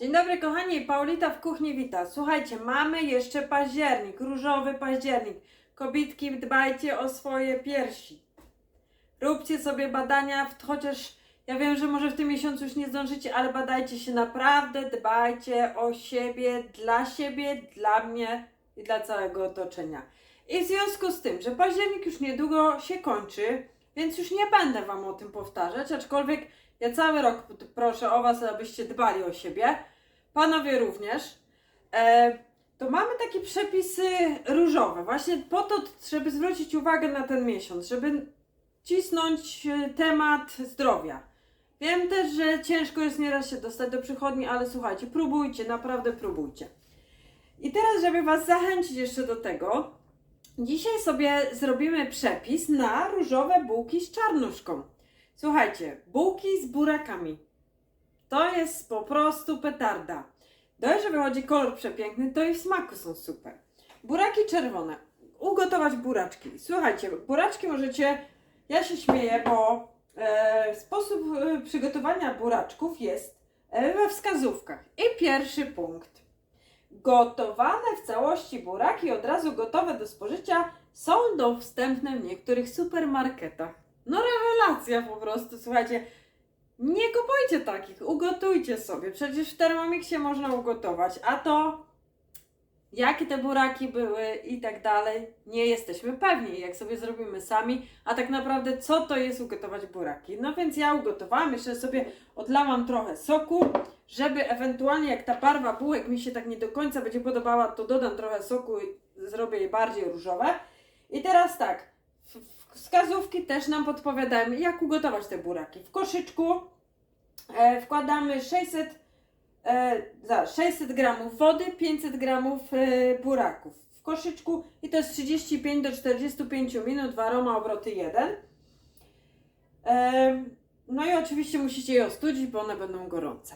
Dzień dobry kochani, Paulita w kuchni wita. Słuchajcie, mamy jeszcze październik, różowy październik. Kobitki, dbajcie o swoje piersi. Róbcie sobie badania, chociaż ja wiem, że może w tym miesiącu już nie zdążycie, ale badajcie się naprawdę, dbajcie o siebie, dla siebie, dla mnie i dla całego otoczenia. I w związku z tym, że październik już niedługo się kończy, więc już nie będę Wam o tym powtarzać, aczkolwiek ja cały rok proszę o Was, abyście dbali o siebie. Panowie również. E, to mamy takie przepisy różowe, właśnie po to, żeby zwrócić uwagę na ten miesiąc, żeby cisnąć e, temat zdrowia. Wiem też, że ciężko jest nieraz się dostać do przychodni, ale słuchajcie, próbujcie, naprawdę próbujcie. I teraz, żeby Was zachęcić jeszcze do tego, dzisiaj sobie zrobimy przepis na różowe bułki z czarnuszką. Słuchajcie, bułki z burakami. To jest po prostu petarda. Dość, że wychodzi kolor przepiękny, to i w smaku są super. Buraki czerwone. Ugotować buraczki. Słuchajcie, buraczki możecie, ja się śmieję, bo e, sposób e, przygotowania buraczków jest e, we wskazówkach. I pierwszy punkt. Gotowane w całości buraki, od razu gotowe do spożycia, są dostępne w niektórych supermarketach. No rewelacja po prostu, słuchajcie. Nie kupujcie takich, ugotujcie sobie. Przecież w Thermomixie można ugotować, a to jakie te buraki były i tak dalej, nie jesteśmy pewni, jak sobie zrobimy sami, a tak naprawdę co to jest ugotować buraki. No więc ja ugotowałam, jeszcze sobie odlałam trochę soku, żeby ewentualnie jak ta barwa bułek mi się tak nie do końca będzie podobała, to dodam trochę soku i zrobię je bardziej różowe. I teraz tak, w- wskazówki też nam podpowiadają, jak ugotować te buraki. W koszyczku e, wkładamy 600, e, za 600 gramów wody, 500 gramów e, buraków. W koszyczku i to jest 35 do 45 minut, w aroma obroty 1. E, no i oczywiście musicie je ostudzić, bo one będą gorące.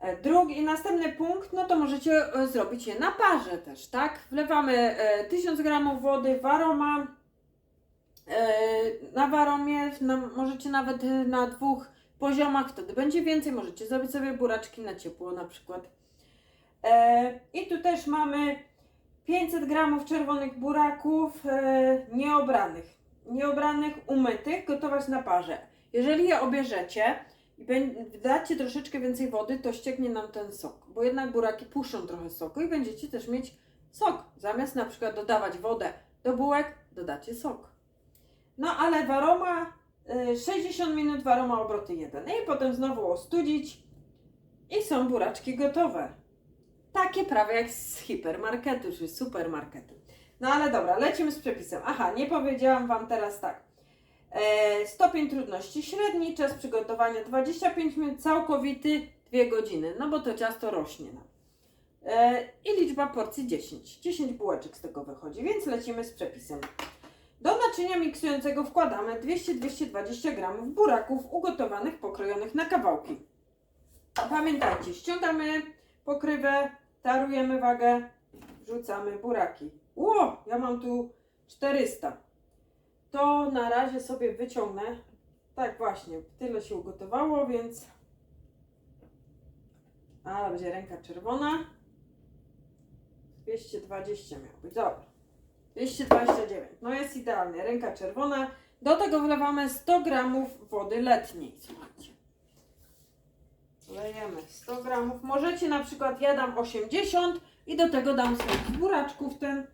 E, Drugi następny punkt, no to możecie e, zrobić je na parze też, tak? Wlewamy e, 1000 gramów wody w aroma, e, na waromie, na, możecie nawet e, na dwóch poziomach, wtedy będzie więcej, możecie zrobić sobie buraczki na ciepło na przykład. E, I tu też mamy 500 gramów czerwonych buraków e, nieobranych, nieobranych, umytych, gotować na parze. Jeżeli je obierzecie i dacie troszeczkę więcej wody, to ścieknie nam ten sok, bo jednak buraki puszczą trochę soku i będziecie też mieć sok. Zamiast na przykład dodawać wodę do bułek, dodacie sok. No ale waroma y, 60 minut waroma obroty 1 i potem znowu ostudzić i są buraczki gotowe. Takie prawie jak z hipermarketu czy supermarketu. No ale dobra, lecimy z przepisem. Aha, nie powiedziałam Wam teraz tak. E, stopień trudności średni, czas przygotowania 25 minut, całkowity 2 godziny, no bo to ciasto rośnie nam. E, I liczba porcji 10. 10 bułeczek z tego wychodzi, więc lecimy z przepisem. Do naczynia miksującego wkładamy 200-220 g buraków ugotowanych, pokrojonych na kawałki. Pamiętajcie, ściągamy pokrywę, tarujemy wagę, wrzucamy buraki. Ło, ja mam tu 400. To na razie sobie wyciągnę. Tak właśnie, tyle się ugotowało, więc... Ale będzie ręka czerwona. 220 miał być, dobra. 229. No jest idealnie. Ręka czerwona. Do tego wlewamy 100 gramów wody letniej. Słuchajcie. Lejemy 100 gramów. Możecie na przykład, ja dam 80 i do tego dam sobie buraczków ten.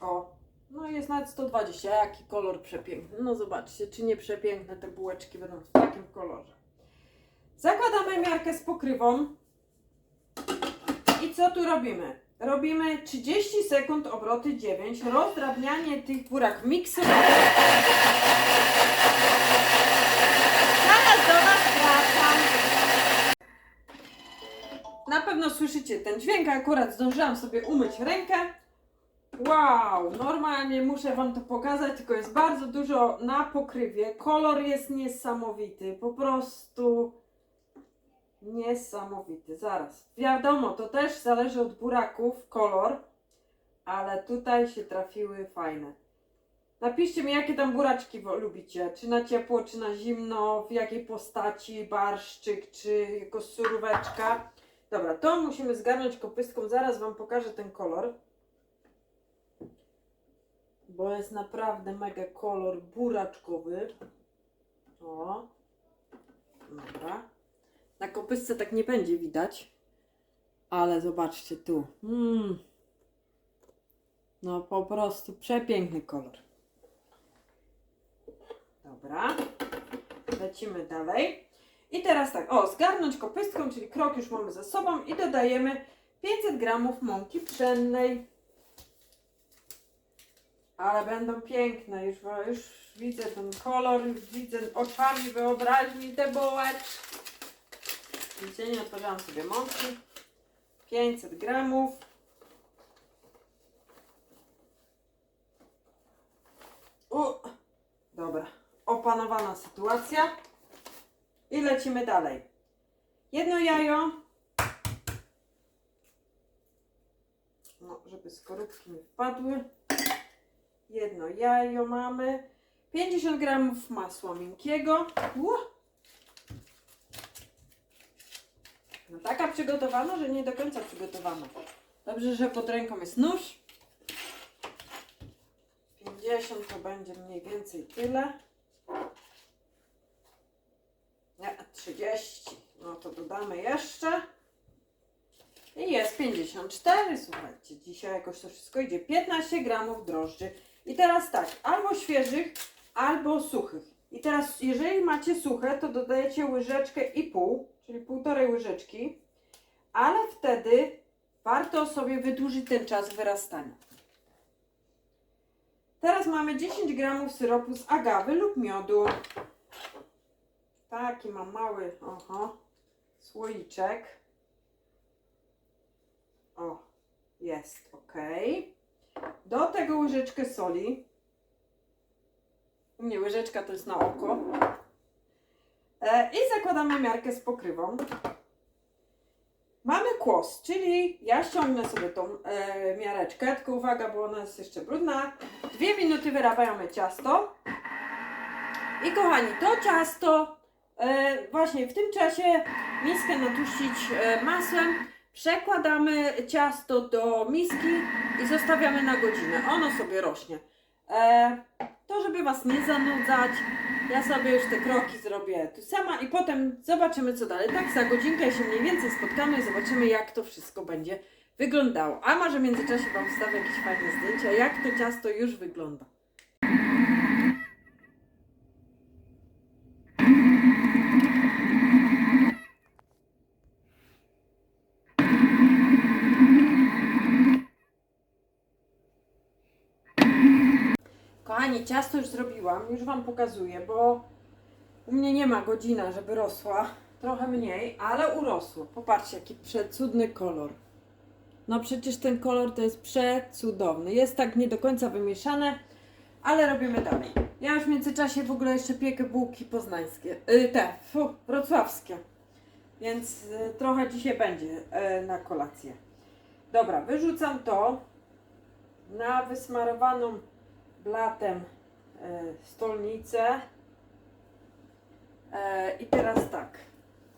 O. No jest nawet 120. Jaki kolor przepiękny. No zobaczcie, czy nie przepiękne te bułeczki będą w takim kolorze. Zakładamy miarkę z pokrywą. I co tu robimy? Robimy 30 sekund obroty 9, rozdrabnianie tych burak miksowanych. Zaraz do nas wracam. Na pewno słyszycie ten dźwięk, akurat zdążyłam sobie umyć rękę. Wow, normalnie muszę Wam to pokazać, tylko jest bardzo dużo na pokrywie. Kolor jest niesamowity, po prostu niesamowity. Zaraz, wiadomo, to też zależy od buraków, kolor, ale tutaj się trafiły fajne. Napiszcie mi, jakie tam buraczki lubicie. Czy na ciepło, czy na zimno, w jakiej postaci, barszczyk, czy jako suróweczka. Dobra, to musimy zgarnąć kopystką. Zaraz Wam pokażę ten kolor. Bo jest naprawdę mega kolor buraczkowy. O. Dobra. Na kopystce tak nie będzie widać. Ale zobaczcie tu. Mm. No po prostu przepiękny kolor. Dobra. Lecimy dalej. I teraz tak, o, zgarnąć kopystką, czyli krok już mamy za sobą i dodajemy 500 gramów mąki pszennej. Ale będą piękne, już, już widzę ten kolor, już widzę oczami wyobraźni te bułeczki. Widzicie, nie otworzyłam sobie mąki. 500 gramów. U, dobra, opanowana sytuacja. I lecimy dalej. Jedno jajo. No, żeby skorupki nie wpadły. Jedno jajo mamy. 50 gramów masła miękkiego. Ło! No taka przygotowana, że nie do końca przygotowana. Dobrze, że pod ręką jest nóż. 50 to będzie mniej więcej tyle. Nie, 30. No to dodamy jeszcze. I jest 54, słuchajcie. Dzisiaj jakoś to wszystko idzie. 15 gramów drożdży. I teraz tak, albo świeżych, albo suchych. I teraz, jeżeli macie suche, to dodajecie łyżeczkę i pół, czyli półtorej łyżeczki, ale wtedy warto sobie wydłużyć ten czas wyrastania. Teraz mamy 10 gramów syropu z agawy lub miodu. Taki mam mały, oho, słoiczek. O, jest, ok. Do tego łyżeczkę soli. U mnie łyżeczka to jest na oko. E, I zakładamy miarkę z pokrywą. Mamy kłos, czyli ja ściągnę sobie tą e, miareczkę, tylko uwaga, bo ona jest jeszcze brudna. Dwie minuty wyrabiamy ciasto. I kochani, to ciasto e, właśnie w tym czasie miskę natuścić e, masłem. Przekładamy ciasto do miski i zostawiamy na godzinę. Ono sobie rośnie. E, to, żeby Was nie zanudzać, ja sobie już te kroki zrobię tu sama i potem zobaczymy co dalej. Tak, za godzinkę się mniej więcej spotkamy i zobaczymy jak to wszystko będzie wyglądało. A może w międzyczasie Wam wstawię jakieś fajne zdjęcia, jak to ciasto już wygląda. Kochani, ciasto już zrobiłam, już Wam pokazuję, bo u mnie nie ma godzina, żeby rosła. Trochę mniej, ale urosło. Popatrzcie, jaki przecudny kolor. No przecież ten kolor to jest przecudowny. Jest tak nie do końca wymieszane, ale robimy dalej. Ja już w międzyczasie w ogóle jeszcze piekę bułki poznańskie. Y, te, fu, wrocławskie. Więc y, trochę dzisiaj będzie y, na kolację. Dobra, wyrzucam to na wysmarowaną blatem e, stolnicę. E, I teraz tak.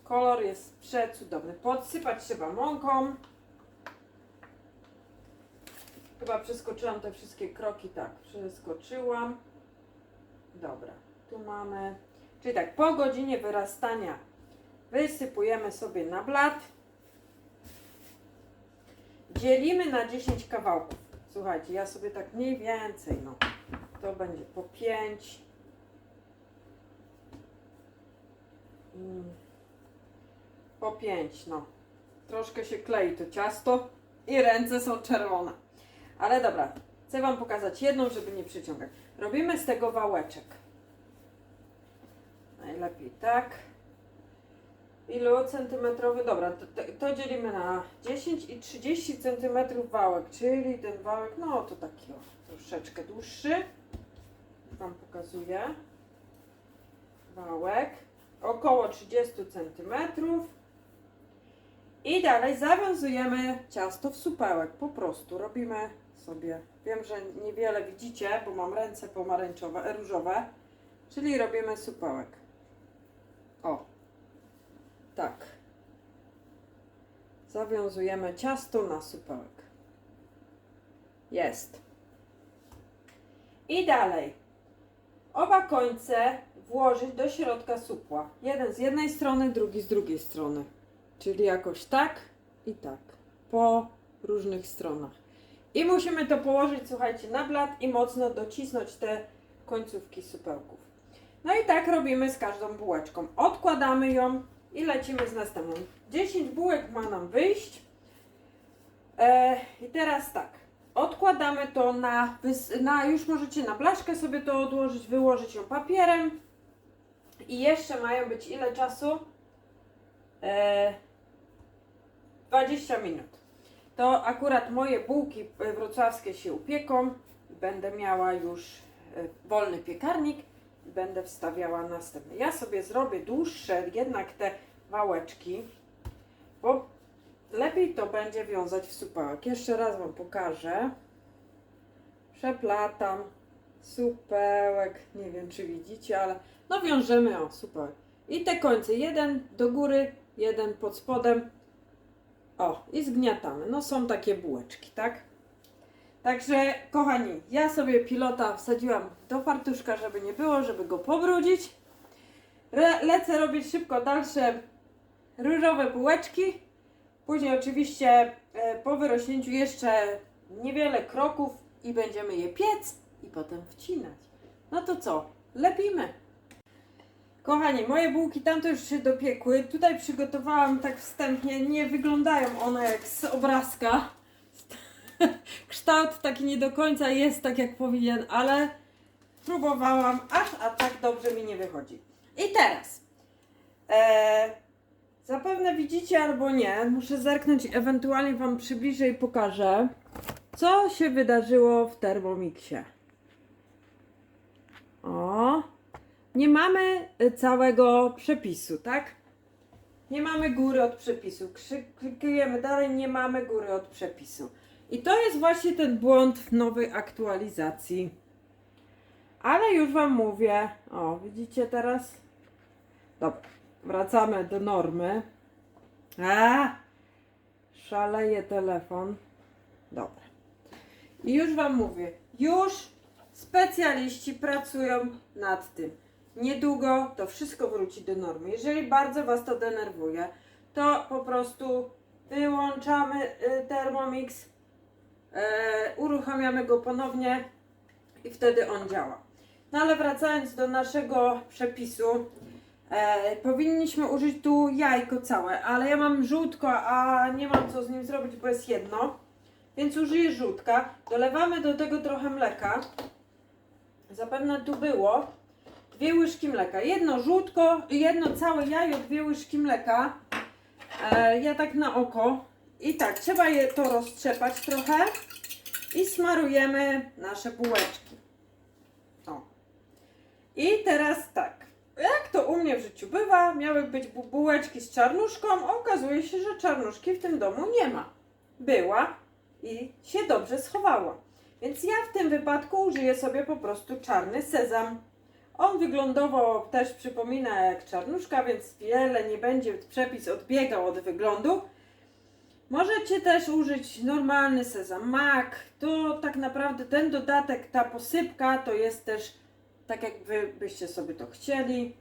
Kolor jest przecudowny. Podsypać trzeba mąką. Chyba przeskoczyłam te wszystkie kroki. Tak, przeskoczyłam. Dobra, tu mamy. Czyli tak, po godzinie wyrastania wysypujemy sobie na blat. Dzielimy na 10 kawałków. Słuchajcie, ja sobie tak mniej więcej, no. To będzie po 5. Po 5, no. Troszkę się klei to ciasto i ręce są czerwone. Ale dobra, chcę Wam pokazać jedną, żeby nie przyciągać. Robimy z tego wałeczek. Najlepiej tak. Ilu centymetrowy? Dobra, to, to, to dzielimy na 10 i 30 centymetrów wałek, czyli ten wałek, no to taki o, troszeczkę dłuższy. Wam pokazuję. Wałek. Około 30 centymetrów. I dalej zawiązujemy ciasto w supełek. Po prostu robimy sobie. Wiem, że niewiele widzicie, bo mam ręce pomarańczowe, różowe. Czyli robimy supełek. O. Tak. Zawiązujemy ciasto na supełek. Jest. I dalej. Oba końce włożyć do środka supła. Jeden z jednej strony, drugi z drugiej strony. Czyli jakoś tak i tak. Po różnych stronach. I musimy to położyć, słuchajcie, na blat i mocno docisnąć te końcówki supełków. No i tak robimy z każdą bułeczką. Odkładamy ją i lecimy z następną. 10 bułek ma nam wyjść. E, I teraz tak. Odkładamy to na, na, już możecie na blaszkę sobie to odłożyć, wyłożyć ją papierem. I jeszcze mają być ile czasu? E, 20 minut. To akurat moje bułki e, wrocławskie się upieką. Będę miała już e, wolny piekarnik będę wstawiała następne. Ja sobie zrobię dłuższe jednak te wałeczki, bo lepiej to będzie wiązać w supełek. Jeszcze raz Wam pokażę. Przeplatam supełek. Nie wiem, czy widzicie, ale no wiążemy o supełek. I te końce, jeden do góry, jeden pod spodem. O, i zgniatamy. No są takie bułeczki, tak? Także, kochani, ja sobie pilota wsadziłam do fartuszka, żeby nie było, żeby go pobrudzić. Re lecę robić szybko dalsze różowe bułeczki. Później oczywiście e, po wyrośnięciu jeszcze niewiele kroków i będziemy je piec i potem wcinać. No to co? Lepimy. Kochani, moje bułki tamte już się dopiekły. Tutaj przygotowałam tak wstępnie. Nie wyglądają one jak z obrazka. Kształt taki nie do końca jest tak jak powinien, ale próbowałam, aż a tak dobrze mi nie wychodzi. I teraz. E, widzicie albo nie. Muszę zerknąć, ewentualnie Wam przybliżę i pokażę, co się wydarzyło w Thermomixie. O, nie mamy y, całego przepisu, tak? Nie mamy góry od przepisu. Klikujemy dalej, nie mamy góry od przepisu. I to jest właśnie ten błąd w nowej aktualizacji. Ale już Wam mówię. O, widzicie teraz? Dobra, wracamy do normy. A, szaleje telefon. Dobra. I już Wam mówię. Już specjaliści pracują nad tym. Niedługo to wszystko wróci do normy. Jeżeli bardzo Was to denerwuje, to po prostu wyłączamy y, Thermomix, y, uruchamiamy go ponownie i wtedy on działa. No ale wracając do naszego przepisu, e, powinniśmy użyć tu jajko całe, ale ja mam żółtko, a nie mam co z nim zrobić, bo jest jedno, więc użyję żółtka. Dolewamy do tego trochę mleka. Zapewne tu było dwie łyżki mleka. Jedno żółtko, jedno całe jajo, dwie łyżki mleka. E, ja tak na oko. I tak, trzeba je to roztrzepać trochę i smarujemy nasze bułeczki. O. I teraz tak. Jak to u mnie w życiu bywa, miały być bu- bułeczki z czarnuszką, a okazuje się, że czarnuszki w tym domu nie ma. Była i się dobrze schowała. Więc ja w tym wypadku użyję sobie po prostu czarny sezam. On wyglądowo też przypomina jak czarnuszka, więc wiele nie będzie przepis odbiegał od wyglądu. Możecie też użyć normalny sezam mak. To tak naprawdę ten dodatek, ta posypka to jest też tak jak wy byście sobie to chcieli.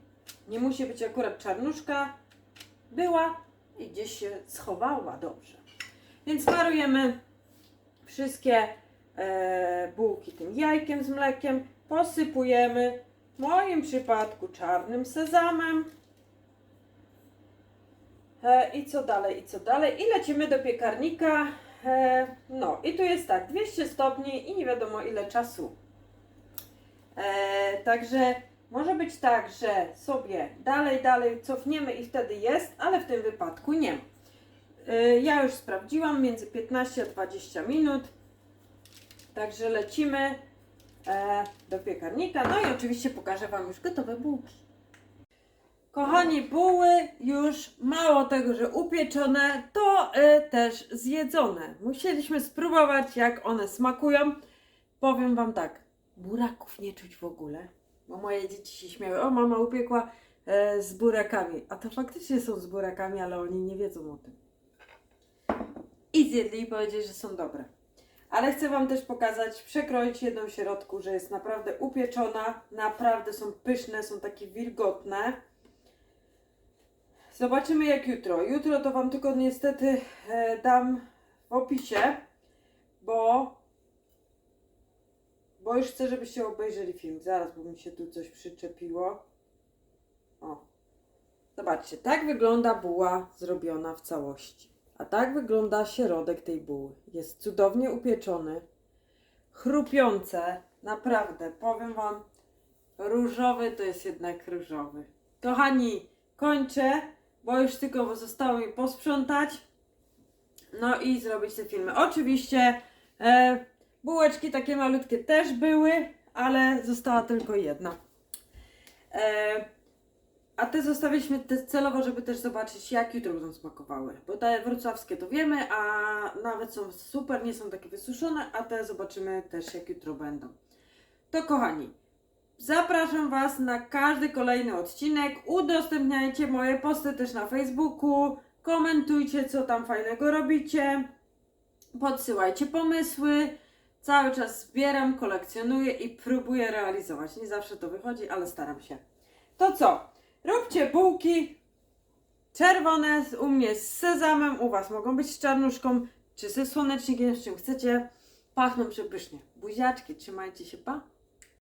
Nie musi być akurat czarnuszka. Była i gdzieś się schowała dobrze. Więc marujemy wszystkie e, bułki tym jajkiem z mlekiem. Posypujemy w moim przypadku czarnym sezamem. E, I co dalej, i co dalej? I lecimy do piekarnika. E, no i tu jest tak, 200 stopni i nie wiadomo ile czasu. E, także może być tak, że sobie dalej, dalej cofniemy i wtedy jest, ale w tym wypadku nie. E, ja już sprawdziłam, między 15 a 20 minut. Także lecimy e, do piekarnika. No i oczywiście pokażę Wam już gotowe bułki. Kochani, buły już mało tego, że upieczone, to też zjedzone. Musieliśmy spróbować, jak one smakują. Powiem Wam tak, buraków nie czuć w ogóle, bo moje dzieci się śmiały. O, mama upiekła e, z burakami. A to faktycznie są z burakami, ale oni nie wiedzą o tym. I zjedli i powiedzieli, że są dobre. Ale chcę Wam też pokazać, przekroić jedną środku, że jest naprawdę upieczona, naprawdę są pyszne, są takie wilgotne. Zobaczymy jak jutro. Jutro to Wam tylko niestety e, dam w opisie, bo, bo już chcę, żebyście obejrzeli film. Zaraz, bo mi się tu coś przyczepiło. O. Zobaczcie, tak wygląda buła zrobiona w całości. A tak wygląda środek tej buły. Jest cudownie upieczony, chrupiące, naprawdę, powiem Wam, różowy to jest jednak różowy. Kochani, kończę, bo już tylko zostało mi posprzątać, no i zrobić te filmy. Oczywiście e, bułeczki takie malutkie też były, ale została tylko jedna. E, a te zostawiliśmy te celowo, żeby też zobaczyć, jak jutro będą smakowały. Bo te wrocławskie to wiemy, a nawet są super, nie są takie wysuszone, a te zobaczymy też, jak jutro będą. To kochani, zapraszam Was na każdy kolejny odcinek. Udostępniajcie moje posty też na Facebooku. Komentujcie, co tam fajnego robicie. Podsyłajcie pomysły. Cały czas zbieram, kolekcjonuję i próbuję realizować. Nie zawsze to wychodzi, ale staram się. To co? Róbcie bułki czerwone, u mnie z sezamem, u Was mogą być z czarnuszką, czy ze słonecznikiem, z czym chcecie. Pachną przepysznie. Buziaczki, trzymajcie się, pa!